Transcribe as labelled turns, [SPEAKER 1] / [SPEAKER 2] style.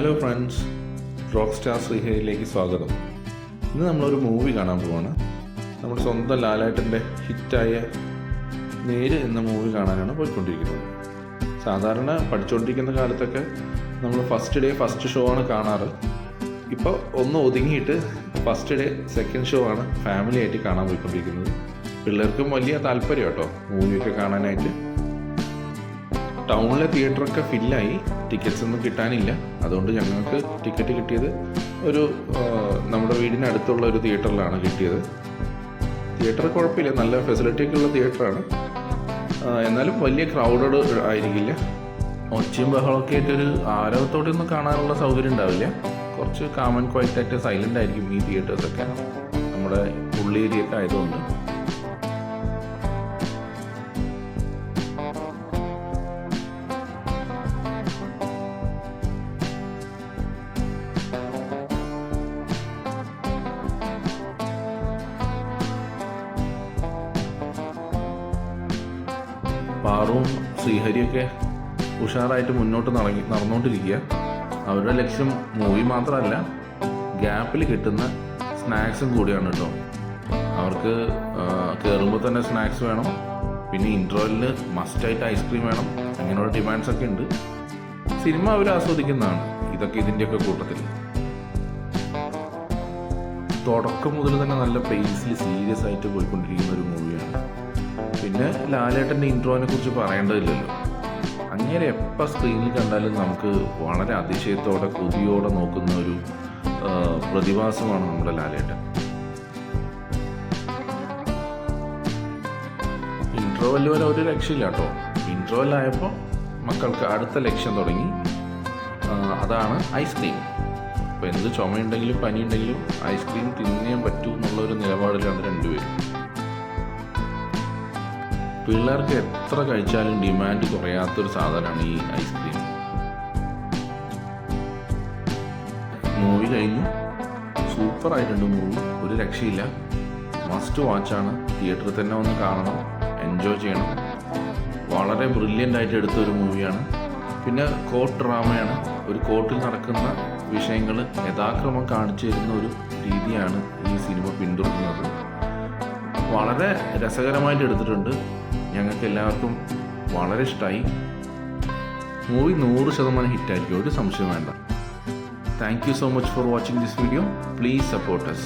[SPEAKER 1] Hello friends rock star ശ്രീഹരിയിലേക്ക് സ്വാഗതം. ഇന്ന് നമ്മളൊരു മൂവി കാണാൻ പോവാണ്. നമ്മുടെ സ്വന്തം ലാലേട്ടന്റെ ഹിറ്റായ നേര് എന്ന മൂവി കാണാനാണ് പോയിക്കൊണ്ടിരിക്കുന്നത്. സാധാരണ പഠിച്ചുകൊണ്ടിരിക്കുന്ന കാലത്തൊക്കെ നമ്മൾ ഫസ്റ്റ് ഡേ ഫസ്റ്റ് ഷോ ആണ് കാണാറ്. ഇപ്പോൾ ഒന്ന് ഒതുങ്ങിയിട്ട് ഫസ്റ്റ് ഡേ സെക്കൻഡ് ഷോ ആണ് ഫാമിലി ആയിട്ട് കാണാൻ പോയിക്കൊണ്ടിരിക്കുന്നത്. പിള്ളേർക്കും വലിയ താല്പര്യം കേട്ടോ മൂവിയൊക്കെ കാണാനായിട്ട്. ടൗണിലെ തിയേറ്ററൊക്കെ ഫില്ലായി. ടിക്കറ്റ്സ് ഒന്നും കിട്ടാനില്ല. അതുകൊണ്ട് ഞങ്ങൾക്ക് ടിക്കറ്റ് കിട്ടിയത് ഒരു നമ്മുടെ വീടിന് അടുത്തുള്ള ഒരു തിയേറ്ററിലാണ് കിട്ടിയത്. തിയേറ്റർ കുഴപ്പമില്ല. നല്ല ഫെസിലിറ്റി ഒക്കെ ഉള്ള തിയേറ്ററാണ്. എന്നാലും വലിയ ക്രൗഡഡ് ആയിരിക്കില്ല. ഒച്ചയും ബഹളമൊക്കെ ആയിട്ടൊരു ആരവത്തോടെ ഒന്നും കാണാനുള്ള സൗകര്യം ഉണ്ടാവില്ല. കുറച്ച് കാമൻ ക്വൈറ്റ് ആയിട്ട് സൈലന്റ് ആയിരിക്കും ഈ തിയേറ്റേഴ്സൊക്കെ നമ്മുടെ ഉള്ളേരിയൊക്കെ ആയതുകൊണ്ട്. പാറുവും ശ്രീഹരിയൊക്കെ ഉഷാറായിട്ട് മുന്നോട്ട് നടങ്ങി നടന്നുകൊണ്ടിരിക്കുക അവരുടെ ലക്ഷ്യം മൂവി മാത്രമല്ല ഗ്യാപ്പിൽ കിട്ടുന്ന സ്നാക്സും കൂടിയാണ് കേട്ടോ. അവർക്ക് കയറുമ്പോൾ തന്നെ സ്നാക്സ് വേണം. പിന്നെ ഇൻട്രോയിൽ മസ്റ്റായിട്ട് ഐസ്ക്രീം വേണം. അങ്ങനെയുള്ള ഡിമാൻഡ്സ് ഒക്കെ ഉണ്ട്. സിനിമ അവർ ആസ്വദിക്കുന്നതാണ്. ഇതൊക്കെ ഇതിന്റെയൊക്കെ കൂട്ടത്തിൽ. തുടക്കം മുതൽ തന്നെ നല്ല പേസിൽ സീരിയസ് ആയിട്ട് പോയിക്കൊണ്ടിരിക്കുന്ന ഒരു മൂവിയാണ് പിന്നെ ലാലേട്ടന്റെ ഇൻട്രോനെ കുറിച്ച് പറയേണ്ടതില്ലല്ലോ. അങ്ങനെ എപ്പോൾ സ്ക്രീനിൽ കണ്ടാലും നമുക്ക് വളരെ അതിശയത്തോടെ കൊതിയോടെ നോക്കുന്ന ഒരു പ്രതിഭാസമാണ് നമ്മുടെ ലാലേട്ടൻ. ഇൻട്രോവൽ വരെ ഒരു രക്ഷയില്ല കേട്ടോ. ഇൻട്രോവലായപ്പോൾ മക്കൾക്ക് അടുത്ത ലക്ഷ്യം തുടങ്ങി. അതാണ് ഐസ്ക്രീം അപ്പോൾ എന്ത് ചുമയുണ്ടെങ്കിലും പനിയുണ്ടെങ്കിലും ഐസ്ക്രീം തിന്നേ പറ്റൂ എന്നുള്ള ഒരു നിലപാടിലാണ് രണ്ടുപേരും. പിള്ളേർക്ക് എത്ര കഴിച്ചാലും ഡിമാൻഡ് കുറയാത്തൊരു സാധനമാണ് ഈ ഐസ്ക്രീം മൂവി കഴിഞ്ഞു. സൂപ്പർ ആയിട്ടുണ്ട് മൂവി ഒരു രക്ഷയില്ല. മസ്റ്റ് വാച്ചാണ് തിയേറ്ററിൽ തന്നെ ഒന്ന് കാണണം. എൻജോയ് ചെയ്യണം. വളരെ ബ്രില്യന്റ് ആയിട്ട് എടുത്ത ഒരു മൂവിയാണ് പിന്നെ കോർട്ട് ഡ്രാമയാണ് ഒരു കോർട്ടിൽ നടക്കുന്ന വിഷയങ്ങൾ യഥാക്രമം കാണിച്ചു തരുന്ന ഒരു രീതിയാണ് ഈ സിനിമ പിന്തുടരുന്നത്. വളരെ രസകരമായിട്ട് എടുത്തിട്ടുണ്ട്. ഞങ്ങൾക്ക് എല്ലാവർക്കും വളരെ ഇഷ്ടമായി മൂവി നൂറ് ശതമാനം ഹിറ്റായിരിക്കും. ഒരു സംശയം വേണ്ട. Thank you so much for watching this video please support us.